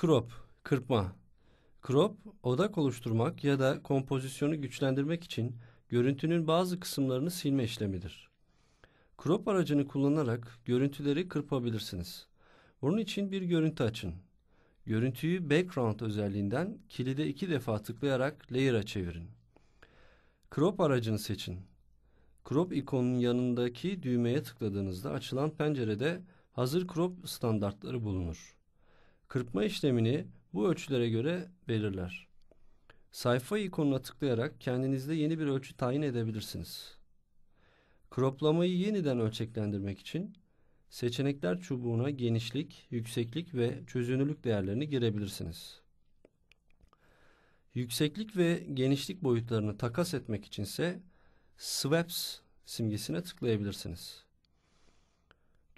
Crop, kırpma. Crop, odak oluşturmak ya da kompozisyonu güçlendirmek için görüntünün bazı kısımlarını silme işlemidir. Crop aracını kullanarak görüntüleri kırpabilirsiniz. Bunun için bir görüntü açın. Görüntüyü background özelliğinden kilide iki defa tıklayarak layer'a çevirin. Crop aracını seçin. Crop ikonunun yanındaki düğmeye tıkladığınızda açılan pencerede hazır crop standartları bulunur. Kırpma işlemini bu ölçülere göre belirler. Sayfa ikonuna tıklayarak kendinizde yeni bir ölçü tayin edebilirsiniz. Kroplamayı yeniden ölçeklendirmek için seçenekler çubuğuna genişlik, yükseklik ve çözünürlük değerlerini girebilirsiniz. Yükseklik ve genişlik boyutlarını takas etmek içinse Swaps simgesine tıklayabilirsiniz.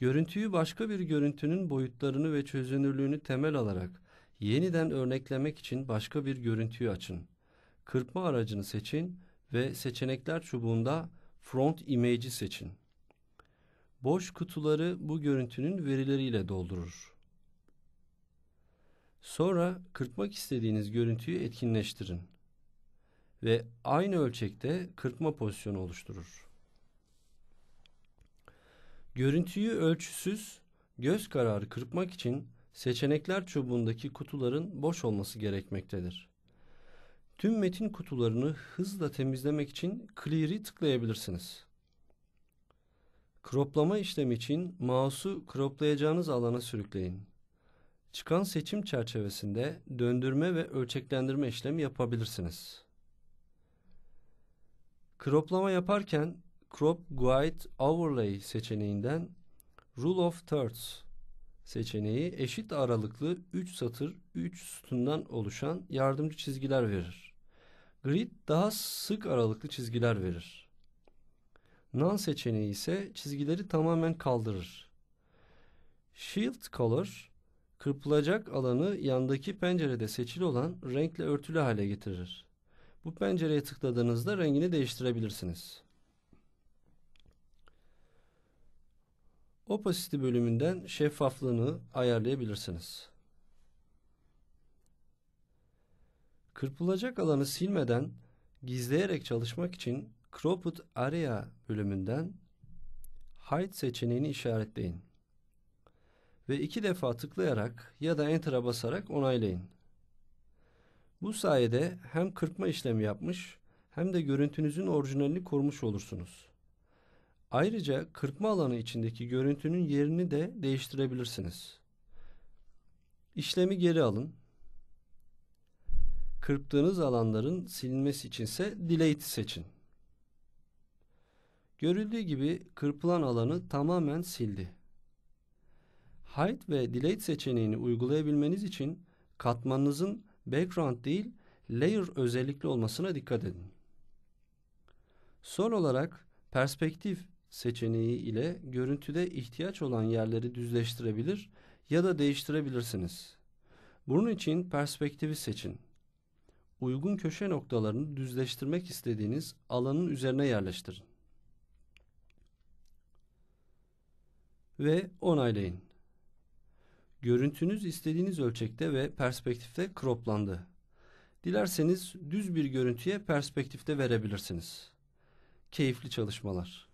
Görüntüyü başka bir görüntünün boyutlarını ve çözünürlüğünü temel alarak yeniden örneklemek için başka bir görüntüyü açın. Kırpma aracını seçin ve seçenekler çubuğunda Front Image'i seçin. Boş kutuları bu görüntünün verileriyle doldurur. Sonra kırpmak istediğiniz görüntüyü etkinleştirin ve aynı ölçekte kırpma pozisyonu oluşturur. Görüntüyü ölçüsüz, göz kararı kırpmak için seçenekler çubuğundaki kutuların boş olması gerekmektedir. Tüm metin kutularını hızla temizlemek için Clear'i tıklayabilirsiniz. Kroplama işlemi için mouse'u kroplayacağınız alana sürükleyin. Çıkan seçim çerçevesinde döndürme ve ölçeklendirme işlemi yapabilirsiniz. Kroplama yaparken Crop Guide Overlay seçeneğinden Rule of Thirds seçeneği eşit aralıklı 3 satır 3 sütundan oluşan yardımcı çizgiler verir. Grid daha sık aralıklı çizgiler verir. None seçeneği ise çizgileri tamamen kaldırır. Shield Color kırpılacak alanı yandaki pencerede seçili olan renkle örtülü hale getirir. Bu pencereye tıkladığınızda rengini değiştirebilirsiniz. Opacity bölümünden şeffaflığını ayarlayabilirsiniz. Kırpılacak alanı silmeden gizleyerek çalışmak için Cropped Area bölümünden Hide seçeneğini işaretleyin. Ve iki defa tıklayarak ya da Enter'a basarak onaylayın. Bu sayede hem kırpma işlemi yapmış hem de görüntünüzün orijinalini korumuş olursunuz. Ayrıca kırpma alanı içindeki görüntünün yerini de değiştirebilirsiniz. İşlemi geri alın. Kırptığınız alanların silinmesi içinse Delete seçin. Görüldüğü gibi kırpılan alanı tamamen sildi. Hide ve Delete seçeneğini uygulayabilmeniz için katmanınızın background değil layer özellikli olmasına dikkat edin. Son olarak perspektif seçeneği ile görüntüde ihtiyaç olan yerleri düzleştirebilir ya da değiştirebilirsiniz. Bunun için perspektifi seçin. Uygun köşe noktalarını düzleştirmek istediğiniz alanın üzerine yerleştirin. Ve onaylayın. Görüntünüz istediğiniz ölçekte ve perspektifte croplandı. Dilerseniz düz bir görüntüye perspektifte verebilirsiniz. Keyifli çalışmalar.